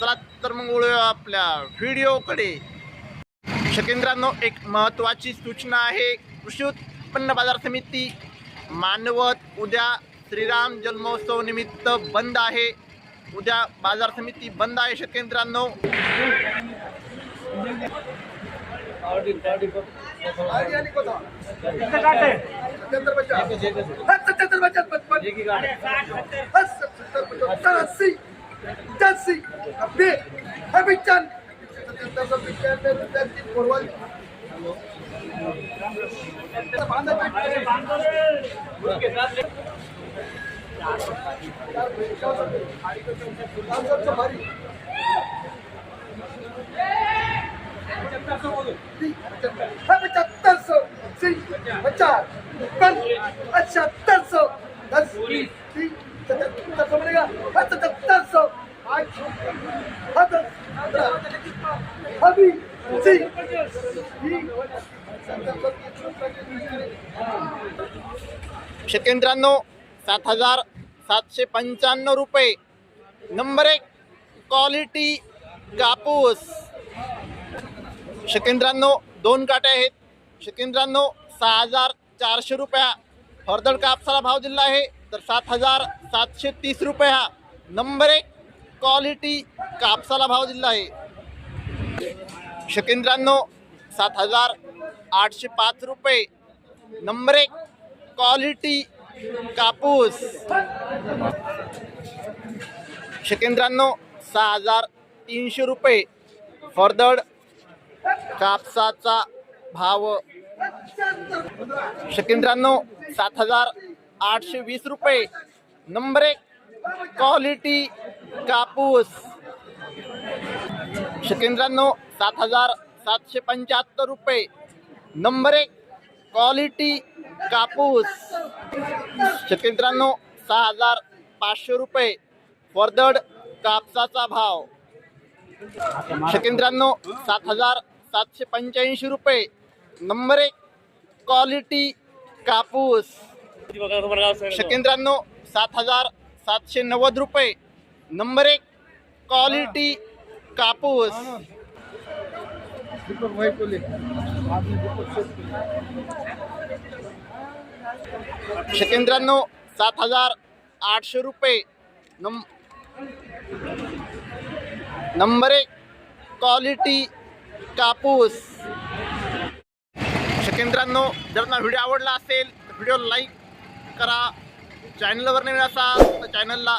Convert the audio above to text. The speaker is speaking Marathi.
चला तर मग वळूया आपल्या व्हिडिओकडे. शकेंद्रांनो एक महत्त्वाची सूचना आहे. कृषी उत्पन्न बाजार समिती मानवत उद्या श्रीराम जन्मोत्सव निमित्त बंद आहे. उद्या बाजार समिती बंद आहे शकेंद्रांनो. dancing a bit every time. पचहत्तर सौ पचास पचहत्तर सौ दस पचहत्तर सौ मिलेगा अभी सात हज़ार सातशे पंच्याण्णव रुपये. नंबर एक, क्वालिटी कापूस. शेतकऱ्यांनो दोन काटे आहेत. शेतकऱ्यांनो सहा हज़ार चारशे रुपया. हरदड कापसाला भाव दिला आहे, तर सात हज़ार सातशे तीस रुपये. नंबर एक क्वालिटी कापसाला भाव दिला आहे. शकेंद्रांनो सात हजार आठशे पाच रुपये. नंबर एक क्वालिटी कापूस. शकेंद्रांनो सहा हजार तीनशे रुपये. फरदड कापसाचा भाव. शकेंद्रांनो सात हजार आठशे वीस रुपये. नंबर एक क्वालिटी कापूस. शेकेंद्रांनो सात हजार सातशे पंच्याहत्तर रुपये. नंबर एक क्वालिटी कापूस. शेतकऱ्यांनो सहा हजार पाचशे रुपये वर्दड कापसाचा भाव. शेतकऱ्यांनो सात हजार सातशे पंच्याऐंशी रुपये. नंबर एक क्वालिटी कापूस. शेतकऱ्यांनो सात हजार सातशे नव्वद रुपये. नंबर एक क्वालिटी कापूस. शकेंद्रांनो सात हजार आठशे रुपये. नम नंबर एक क्वालिटी कापूस. शकेंद्रांनो जर ना व्हिडिओ आवडला असेल तर व्हिडिओ लाईक करा. चॅनलवर नवीन असाल तर चॅनलला